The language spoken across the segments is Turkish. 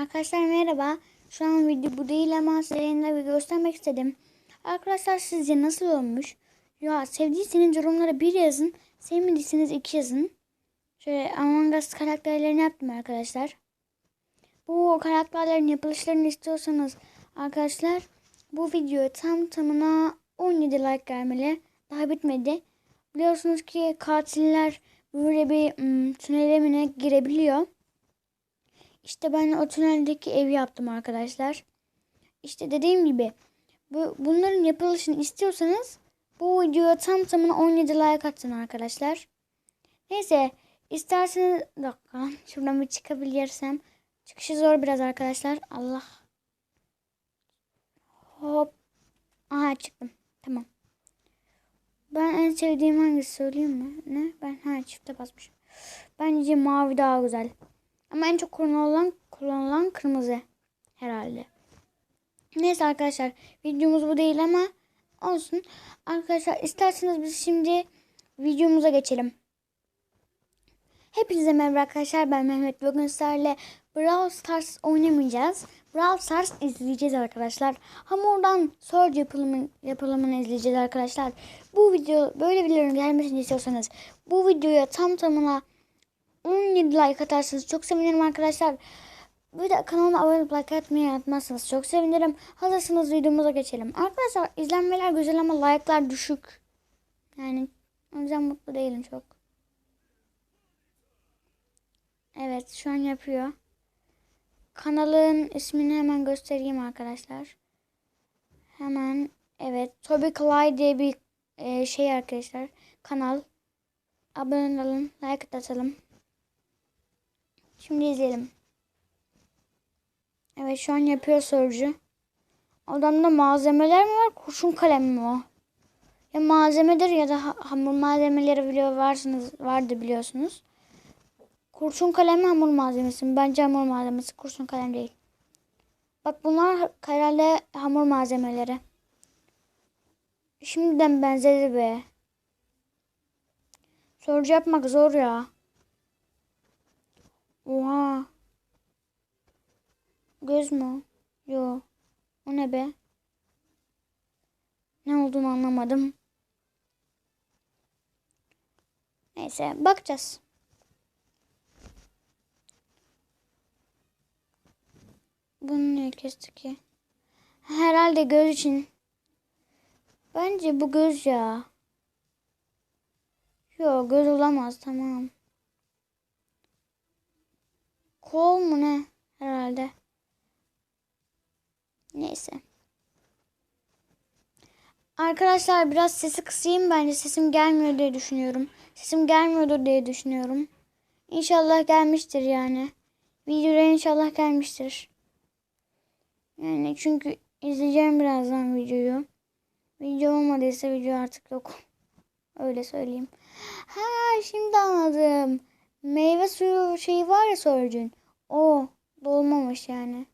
Arkadaşlar merhaba. Şu an video bu değil ama size yayında bir göstermek istedim. Arkadaşlar sizce nasıl olmuş? Ya sevdiyseniz yorumlara bir yazın. Sevmediyseniz iki yazın. Şöyle Among Us karakterlerini yaptım arkadaşlar. Bu karakterlerin yapılışlarını istiyorsanız arkadaşlar bu video tam tamına 17 like gelmeli. Daha bitmedi. Biliyorsunuz ki katiller böyle bir ım, tünele mi ne girebiliyor. İşte ben o tüneldeki evi yaptım arkadaşlar. İşte dediğim gibi bu, bunların yapılışını istiyorsanız bu videoya tam tamına 17 like atın arkadaşlar. Neyse isterseniz dakika şuradan bir çıkabilirsem. Çıkışı zor biraz arkadaşlar. Allah. Hop. Aha çıktım. Tamam. Ben en sevdiğim hangisi söyleyeyim mi? Ne? Ben ha çifte basmışım. Bence mavi daha güzel. Ama en çok kullanılan, kullanılan kırmızı herhalde. Neyse arkadaşlar videomuz bu değil ama olsun. Arkadaşlar isterseniz biz şimdi videomuza geçelim. Hepinize merhaba arkadaşlar ben Mehmet. Bugün sizlerle Brawl Stars oynamayacağız. Brawl Stars izleyeceğiz arkadaşlar. Hamurdan Surge yapılımını, yapılımını izleyeceğiz arkadaşlar. Bu video böyle videoların gelmesini istiyorsanız bu videoya tam tamına 17 like atarsanız çok sevinirim arkadaşlar. Bir de kanalıma abone olup like atmayı unutmazsanız çok sevinirim. Hazırsanız videomuza geçelim. Arkadaşlar izlenmeler güzel ama like'lar düşük. Yani o yüzden mutlu değilim çok. Evet şu an yapıyor. Kanalın ismini hemen göstereyim arkadaşlar. Hemen evet Toby Clyde diye bir e, şey arkadaşlar. Kanal. Abone olun. Like atalım. Şimdi izleyelim. Evet şu an yapıyor sorucu. Odamda malzemeler mi var? Kurşun kalem mi o? Ya malzemedir ya da ha- hamur malzemeleri biliyor varsınız vardı biliyorsunuz. Kurşun kalem mi hamur malzemesi mi? Bence hamur malzemesi kurşun kalem değil. Bak bunlar herhalde hamur malzemeleri. Şimdiden benzedi be. Sorucu yapmak zor ya. Oha. Göz mü? Yo. O ne be? Ne olduğunu anlamadım. Neyse bakacağız. Bunu niye kesti ki? Herhalde göz için. Bence bu göz ya. Yo göz olamaz tamam. Kol mu ne? Herhalde. Neyse. Arkadaşlar biraz sesi kısayım bence sesim gelmiyor diye düşünüyorum. Sesim gelmiyordur diye düşünüyorum. İnşallah gelmiştir yani. Videoda inşallah gelmiştir. Yani çünkü izleyeceğim birazdan videoyu. Video olmadıysa video artık yok. Öyle söyleyeyim. Ha şimdi anladım. Meyve suyu şeyi var ya Surge'ün. O dolmamış yani.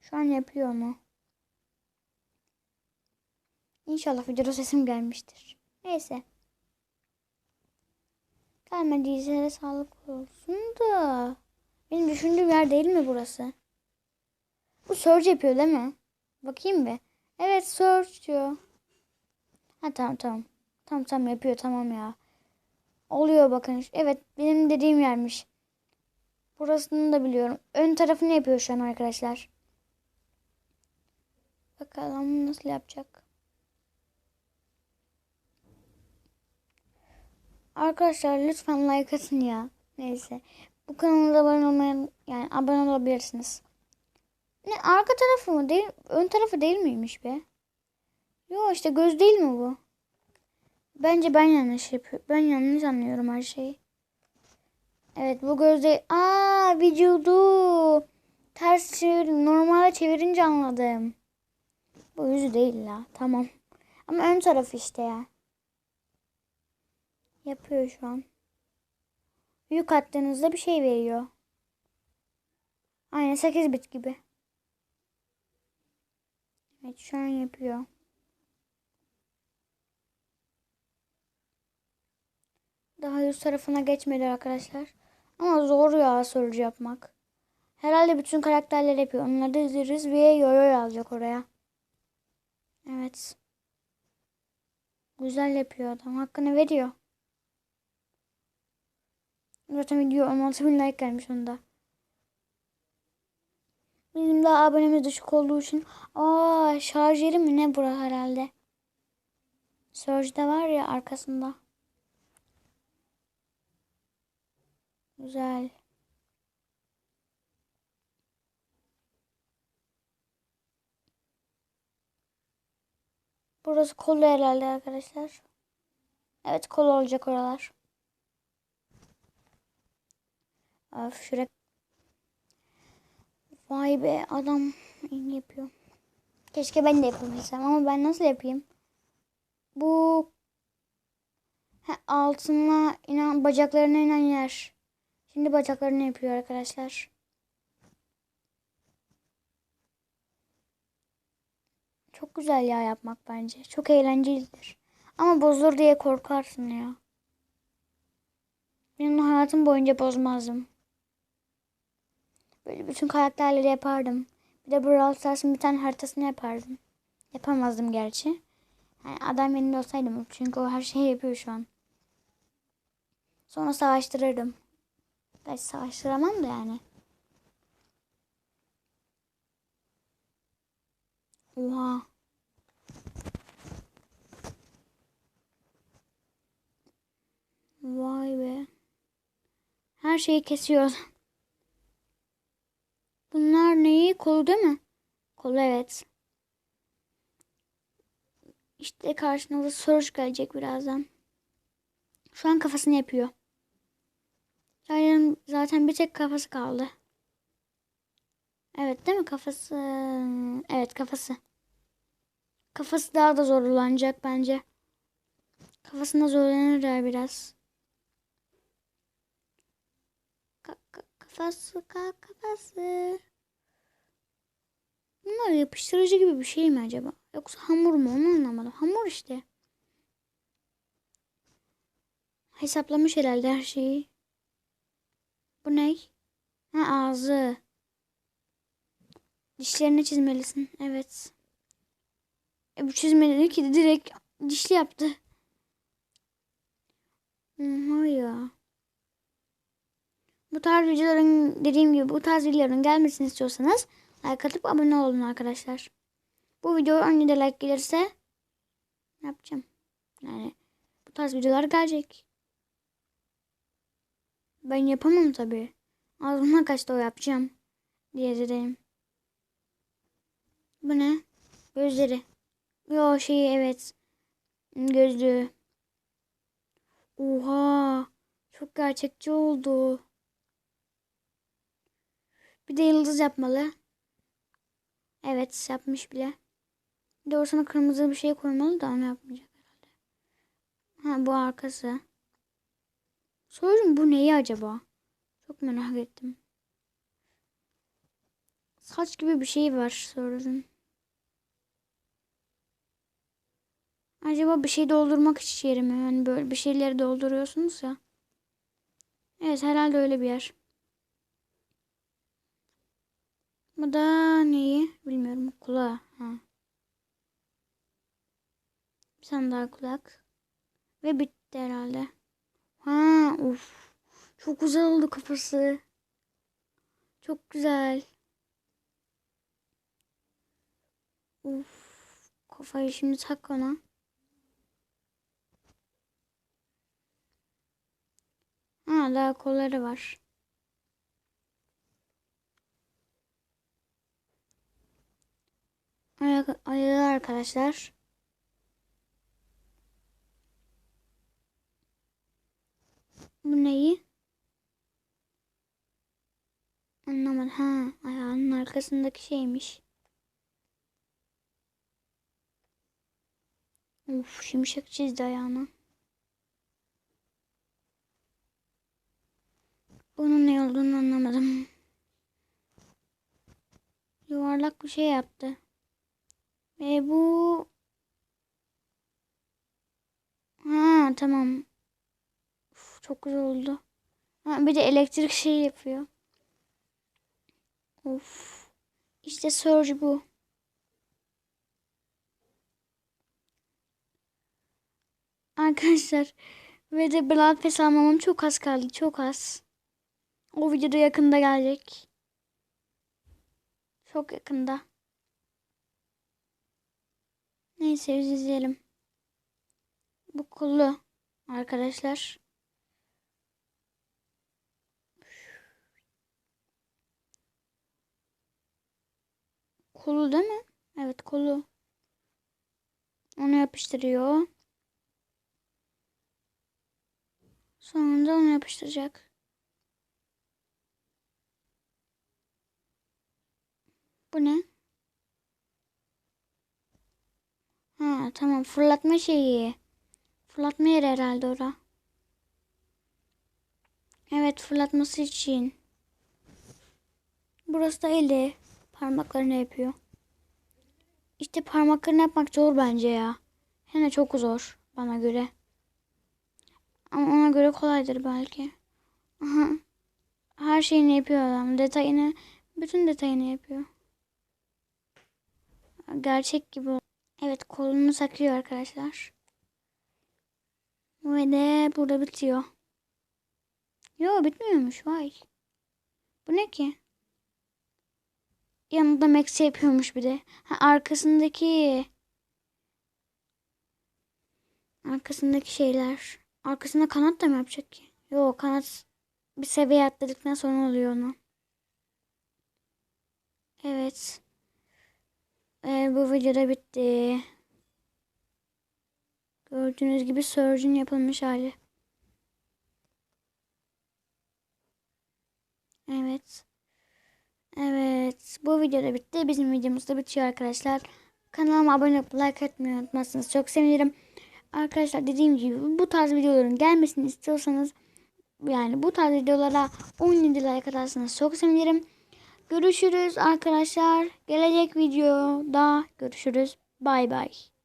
Şu an yapıyor mu? İnşallah videoda sesim gelmiştir. Neyse. Gelmediyse de sağlık olsun da. Benim düşündüğüm yer değil mi burası? Bu Surge yapıyor değil mi? Bakayım bir. Evet Surge diyor. Ha tamam tamam. Tamam tamam yapıyor tamam ya. Oluyor bakın. Evet benim dediğim yermiş. Burasını da biliyorum. Ön tarafını yapıyor şu an arkadaşlar. Bakalım nasıl yapacak. Arkadaşlar lütfen like atın ya. Neyse. Bu kanala abone olmayan yani abone olabilirsiniz. Ne arka tarafı mı değil? Ön tarafı değil miymiş be? Yo işte göz değil mi bu? Bence ben yanlış yapıyorum. Ben yanlış anlıyorum her şeyi. Evet bu gözde aa vücudu ters çevir normale çevirince anladım. Bu yüzü değil la. Tamam. Ama ön tarafı işte ya. Yapıyor şu an. Yük attığınızda bir şey veriyor. Aynen 8 bit gibi. Evet şu an yapıyor. Daha yüz tarafına geçmedi arkadaşlar. Ama zor ya sorucu yapmak. Herhalde bütün karakterler yapıyor. Onları da izleriz ve yoyo yazacak oraya. Evet. Güzel yapıyor adam. Hakkını veriyor. Zaten video 16 bin like gelmiş onda. Bizim daha abonemiz düşük olduğu için. Aa şarj yeri mi ne bura herhalde. Surge'de var ya arkasında. Güzel. Burası kolu herhalde arkadaşlar. Evet kol olacak oralar. Of şuraya. Vay be adam iyi yapıyor. Keşke ben de yapabilsem ama ben nasıl yapayım? Bu He, altına inen bacaklarına inen yer. Şimdi bacaklarını yapıyor arkadaşlar. Çok güzel ya yapmak bence. Çok eğlencelidir. Ama bozulur diye korkarsın ya. Ben onu hayatım boyunca bozmazdım. Böyle bütün karakterleri yapardım. Bir de Brawl Stars'ın bir tane haritasını yapardım. Yapamazdım gerçi. Yani adam yerinde olsaydım. Çünkü o her şeyi yapıyor şu an. Sonra savaştırırdım. Gerçi savaştıramam da yani. Oha. Vay be. Her şeyi kesiyor. Bunlar neyi? Kolu değil mi? Kolu evet. İşte karşınıza soruş gelecek birazdan. Şu an kafasını yapıyor. Zaten, zaten bir tek kafası kaldı. Evet değil mi kafası? Evet kafası. Kafası daha da zorlanacak bence. Kafasında zorlanır ya biraz. Ka ka kafası ka kafası. Bunlar yapıştırıcı gibi bir şey mi acaba? Yoksa hamur mu onu anlamadım. Hamur işte. Hesaplamış herhalde her şeyi. Bu ne? Ha ağzı. Dişlerini çizmelisin. Evet. E bu çizmedi ki direkt dişli yaptı. Oha ya. Bu tarz videoların dediğim gibi bu tarz videoların gelmesini istiyorsanız like atıp abone olun arkadaşlar. Bu video 10 de like gelirse yapacağım? Yani bu tarz videolar gelecek. Ben yapamam tabi. Ağzıma kaçta o yapacağım diye dedim. Bu ne? Gözleri. Yo şey evet. Gözlüğü. Oha. Çok gerçekçi oldu. Bir de yıldız yapmalı. Evet yapmış bile. Bir de kırmızı bir şey koymalı da onu yapmayacak herhalde. Ha bu arkası. Soruyorum bu neyi acaba? Çok merak ettim. Saç gibi bir şey var soruyorum. Acaba bir şey doldurmak için yeri mi? Yani böyle bir şeyleri dolduruyorsunuz ya. Evet herhalde öyle bir yer. Bu da neyi? Bilmiyorum. Kulağı. Ha. Bir tane daha kulak. Ve bitti herhalde. Ha, uf. Çok güzel oldu kafası. Çok güzel. Uf. Kafayı şimdi tak ona. Ha, daha kolları var. Ayak, ayağı arkadaşlar. Bu neyi? Anlamadım. Ha, ayağının arkasındaki şeymiş. Uf, şimşek çizdi ayağına. Bunun ne olduğunu anlamadım. Yuvarlak bir şey yaptı. Ve bu... Ha tamam. Çok güzel oldu. Ha, bir de elektrik şey yapıyor. Of. İşte Surge bu. Arkadaşlar ve de Blood Pass almamam çok az kaldı. Çok az. O videoda yakında gelecek. Çok yakında. Neyse izleyelim. Bu kolu arkadaşlar. Kolu değil mi? Evet kolu. Onu yapıştırıyor. Sonra da onu yapıştıracak. Bu ne? Ha tamam fırlatma şeyi. Fırlatma yeri herhalde ora. Evet fırlatması için. Burası da eli. Parmaklarını yapıyor. İşte parmaklarını yapmak zor bence ya. De çok zor bana göre. Ama ona göre kolaydır belki. Aha. Her şeyini yapıyor adam. Detayını, bütün detayını yapıyor. Gerçek gibi. Evet kolunu takıyor arkadaşlar. Ve de burada bitiyor. Yo bitmiyormuş vay. Bu ne ki? Yanında Max'i yapıyormuş bir de. Ha, arkasındaki arkasındaki şeyler. Arkasında kanat da mı yapacak ki? Yok kanat bir seviye atladıktan sonra oluyor onu. Evet. Ee, bu videoda bitti. Gördüğünüz gibi Surge'ün yapılmış hali. Evet. Evet. Bu videoda bitti. Bizim videomuz da bitiyor arkadaşlar. Kanalıma abone olup like atmayı unutmazsanız çok sevinirim. Arkadaşlar dediğim gibi bu tarz videoların gelmesini istiyorsanız yani bu tarz videolara 17 like atarsanız çok sevinirim. Görüşürüz arkadaşlar. Gelecek videoda görüşürüz. Bay bay.